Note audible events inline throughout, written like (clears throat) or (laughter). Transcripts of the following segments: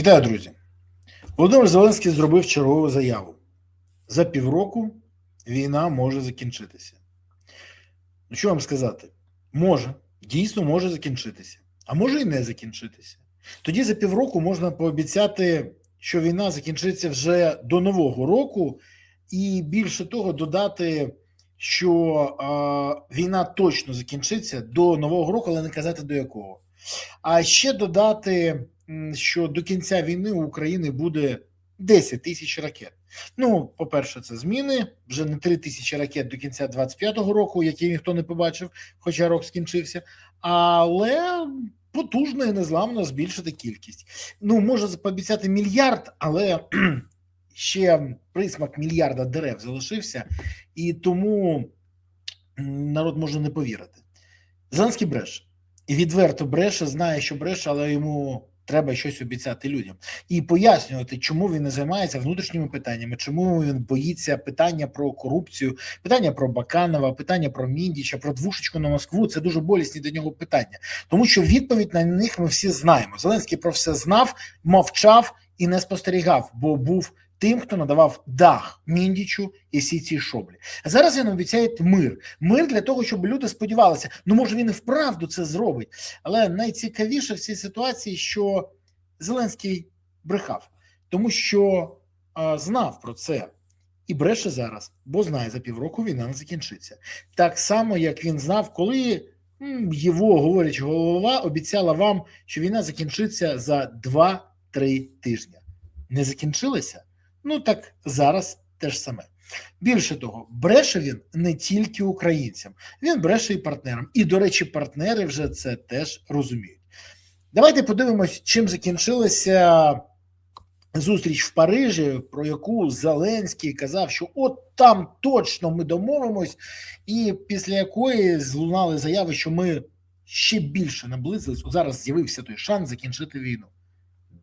Вітаю, друзі. Володимир Зеленський зробив чергову заяву. За півроку війна може закінчитися. Ну, що вам сказати? Може, дійсно може закінчитися, а може і не закінчитися. Тоді за півроку можна пообіцяти, що війна закінчиться вже до Нового року, і більше того, додати, що е, війна точно закінчиться до Нового року, але не казати до якого. А ще додати, що до кінця війни у України буде 10 тисяч ракет. Ну, по-перше, це зміни. Вже не 3 тисячі ракет до кінця 25-го року, які ніхто не побачив, хоча рок скінчився. Але потужно і незламно збільшити кількість. Ну, може пообіцяти мільярд, але (clears throat) ще присмак мільярда дерев залишився, і тому народ може не повірити. Зеленський бреше. І відверто бреше, знає, що бреше, але йому треба щось обіцяти людям і пояснювати, чому він не займається внутрішніми питаннями, чому він боїться питання про корупцію, питання про Баканова, питання про Міндіча, про двушечку на Москву. Це дуже болісні до нього питання, тому що відповідь на них ми всі знаємо. Зеленський про все знав, мовчав і не спостерігав, бо був тим, хто надавав дах Міндічу і всі ці шоблі. А зараз він обіцяє мир. Мир для того, щоб люди сподівалися, ну може він і вправду це зробить. Але найцікавіше в цій ситуації, що Зеленський брехав, тому що а, знав про це і бреше зараз, бо знає, за півроку війна не закінчиться. Так само, як він знав, коли його говорячи голова обіцяла вам, що війна закінчиться за 2-3 тижні. Не закінчилася? Ну так зараз те ж саме. Більше того, бреше він не тільки українцям, він бреше і партнерам. І, до речі, партнери вже це теж розуміють. Давайте подивимось, чим закінчилася зустріч в Парижі, про яку Зеленський казав, що от там точно ми домовимось, і після якої злунали заяви, що ми ще більше наблизились. Зараз з'явився той шанс закінчити війну.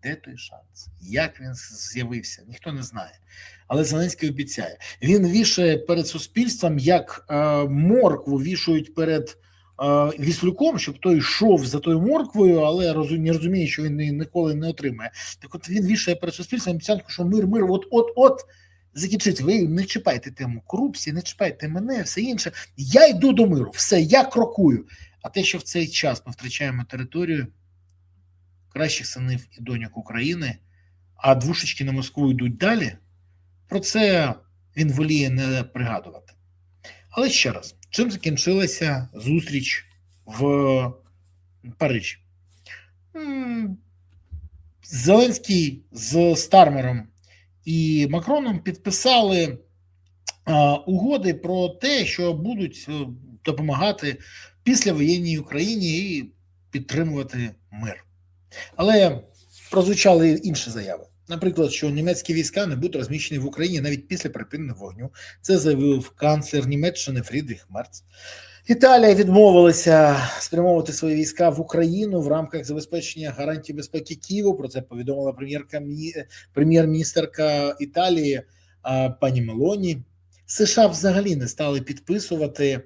Де той шанс? Як він з'явився? Ніхто не знає. Але Зеленський обіцяє. Він вішає перед суспільством, як е, моркву вішають перед е, віслюком, щоб той йшов за тою морквою, але розум, не розуміє, що він ніколи не отримає. Так от він вішає перед суспільством обіцянку, що мир, мир, от, от, от закінчиться. Ви не чіпайте тему корупції, не чіпайте мене, все інше. Я йду до миру, все, я крокую. А те, що в цей час ми втрачаємо територію кращих синів і доньок України, а двушечки на Москву йдуть далі. Про це він воліє не пригадувати. Але ще раз, чим закінчилася зустріч в Парижі? Зеленський з Стармером і Макроном підписали угоди про те, що будуть е, допомагати післявоєнній Україні і підтримувати мир. Але прозвучали інші заяви. Наприклад, що німецькі війська не будуть розміщені в Україні навіть після припинення вогню. Це заявив канцлер Німеччини Фрідріх Мерц. Італія відмовилася спрямовувати свої війська в Україну в рамках забезпечення гарантій безпеки Києву. Про це повідомила прем'єрка прем'єр-міністерка Італії пані Мелоні. США взагалі не стали підписувати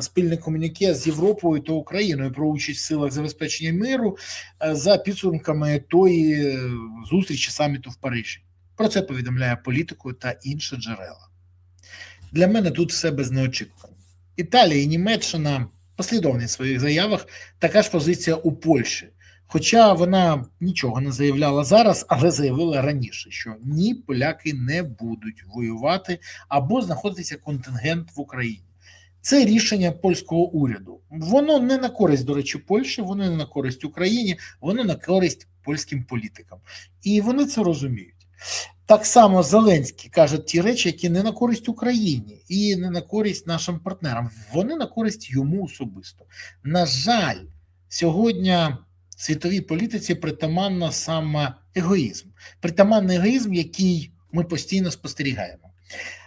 спільне комуніке з Європою та Україною про участь в силах забезпечення миру е, за підсумками тої е, зустрічі саміту в Парижі. Про це повідомляє політику та інші джерела. Для мене тут все без неочікувань. Італія і Німеччина послідовні в своїх заявах, така ж позиція у Польщі. Хоча вона нічого не заявляла зараз, але заявила раніше, що ні, поляки не будуть воювати або знаходитися контингент в Україні. Це рішення польського уряду. Воно не на користь, до речі, Польщі, воно не на користь Україні, воно на користь польським політикам. І вони це розуміють. Так само Зеленський каже ті речі, які не на користь Україні і не на користь нашим партнерам. Вони на користь йому особисто. На жаль, сьогодні світовій політиці притаманна саме егоїзм, притаманний егоїзм, який ми постійно спостерігаємо.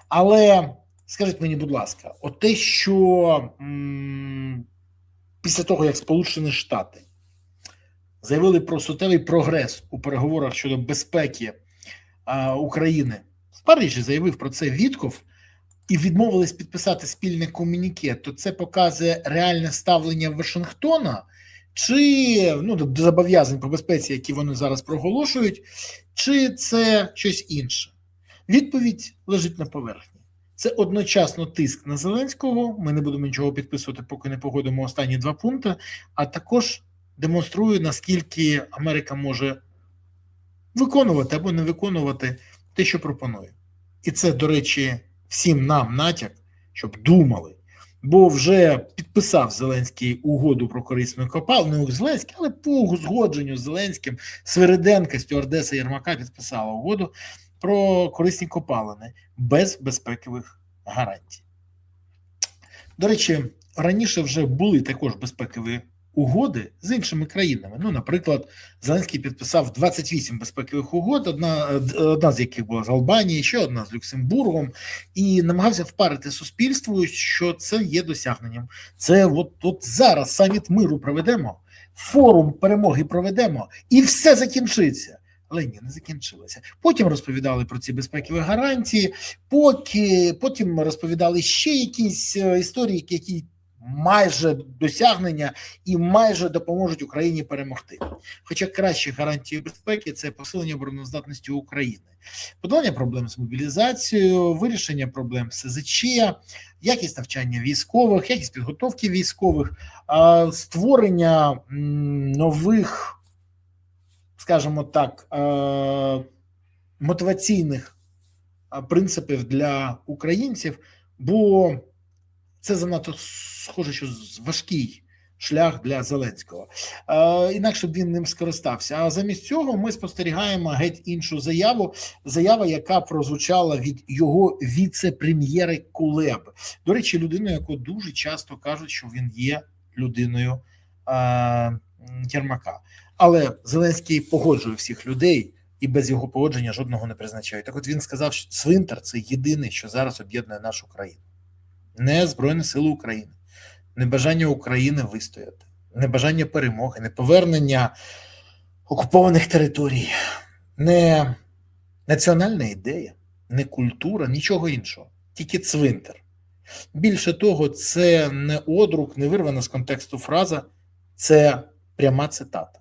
Але скажіть мені, будь ласка, от те, що після того, як Сполучені Штати заявили про суттєвий прогрес у переговорах щодо безпеки України, в Парижі заявив про це Вітков і відмовились підписати спільне комуніке, то це показує реальне ставлення Вашингтона чи ну, до зобов'язань по безпеці, які вони зараз проголошують, чи це щось інше? Відповідь лежить на поверхні. Це одночасно тиск на Зеленського. Ми не будемо нічого підписувати, поки не погодимо останні два пункти. А також демонструє, наскільки Америка може виконувати або не виконувати те, що пропонує. І це, до речі, всім нам натяк, щоб думали. Бо вже підписав Зеленський угоду про корисну копал, не Зеленський, але по узгодженню з Зеленським Свириденка, стюардеса Єрмака підписала угоду про корисні копалини без безпекових гарантій. До речі, раніше вже були також безпекові угоди з іншими країнами. Ну, наприклад, Зеленський підписав 28 безпекових угод, одна, одна з яких була з Албанією, ще одна з Люксембургом, і намагався впарити суспільству, що це є досягненням. Це от, от зараз саміт миру проведемо, форум перемоги проведемо, і все закінчиться. Але ні, не закінчилося. Потім розповідали про ці безпекові гарантії, поки потім розповідали ще якісь е, історії, які майже досягнення і майже допоможуть Україні перемогти. Хоча кращі гарантії безпеки це посилення обороноздатності України, подолання проблем з мобілізацією, вирішення проблем з СЗЧ, якість навчання військових, якість підготовки військових, створення нових, скажімо так, мотиваційних принципів для українців, бо це занадто схоже, що важкий шлях для Зеленського. Е, інакше б він ним скористався. А замість цього ми спостерігаємо геть іншу заяву. Заява, яка прозвучала від його віце-прем'єри Кулеб. До речі, людиною, яку дуже часто кажуть, що він є людиною е, Єрмака. Але Зеленський погоджує всіх людей. І без його погодження жодного не призначають. Так от він сказав, що цвинтар це єдине, що зараз об'єднує нашу країну не Збройні Сили України, не бажання України вистояти, не бажання перемоги, не повернення окупованих територій, не національна ідея, не культура, нічого іншого, тільки цвинтар. Більше того, це не одрук, не вирвана з контексту фраза, це пряма цитата.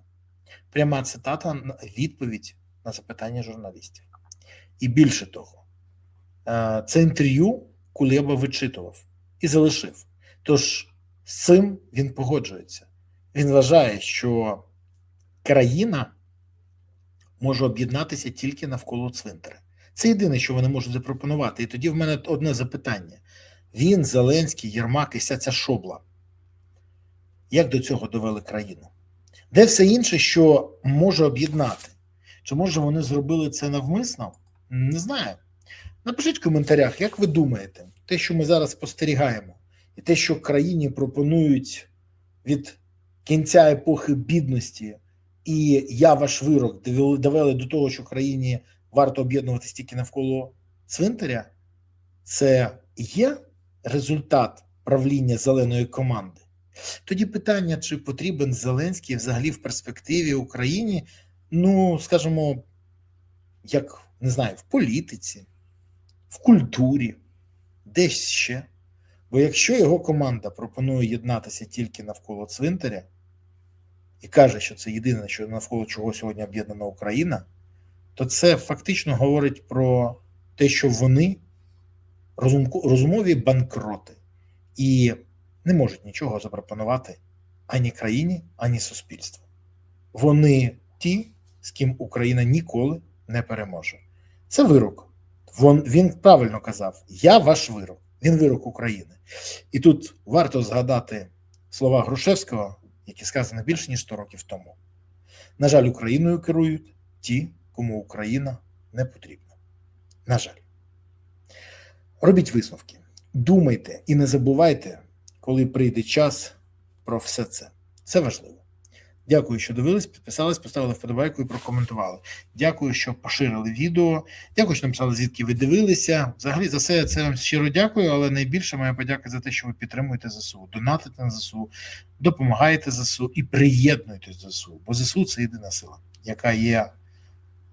Пряма цитата відповідь на запитання журналістів. І більше того, е, це інтерв'ю Кулеба вичитував і залишив. Тож з цим він погоджується. Він вважає, що країна може об'єднатися тільки навколо цвинтаря. Це єдине, що вони можуть запропонувати. І тоді в мене одне запитання: він, Зеленський, Єрмак і вся ця шобла. Як до цього довели країну? Де все інше, що може об'єднати? Чи може вони зробили це навмисно? Не знаю. Напишіть в коментарях, як ви думаєте, те, що ми зараз спостерігаємо, і те, що країні пропонують від кінця епохи бідності, і я ваш вирок довели до того, що країні варто об'єднуватися тільки навколо цвинтаря, це є результат правління зеленої команди. Тоді питання, чи потрібен Зеленський взагалі в перспективі Україні, ну скажімо, як не знаю, в політиці в культурі, десь ще. Бо якщо його команда пропонує єднатися тільки навколо цвинтаря і каже, що це єдине, що навколо чого сьогодні об'єднана Україна, то це фактично говорить про те, що вони розумові банкроти і не можуть нічого запропонувати ані країні, ані суспільству. Вони ті, з ким Україна ніколи не переможе. Це вирок. Він правильно казав: Я ваш вирок, він вирок України. І тут варто згадати слова Грушевського, які сказані більше ніж 100 років тому. На жаль, Україною керують ті, кому Україна не потрібна. На жаль. Робіть висновки, думайте і не забувайте, коли прийде час про все це. Це важливо. Дякую, що дивились, підписались, поставили вподобайку і прокоментували. Дякую, що поширили відео. Дякую, що написали, звідки ви дивилися. Взагалі за все це вам щиро дякую, але найбільше моя подяка за те, що ви підтримуєте ЗСУ, донатите на ЗСУ, допомагаєте ЗСУ і приєднуєтесь до ЗСУ. Бо ЗСУ це єдина сила, яка є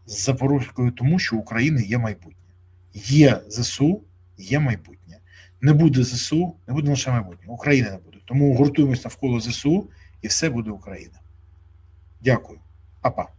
запорукою тому, що у України є майбутнє. Є ЗСУ, є майбутнє. Не буде ЗСУ, не буде лише майбутнє. України не буде. Тому гуртуємось навколо ЗСУ і все буде Україна. Дякую, Па-па.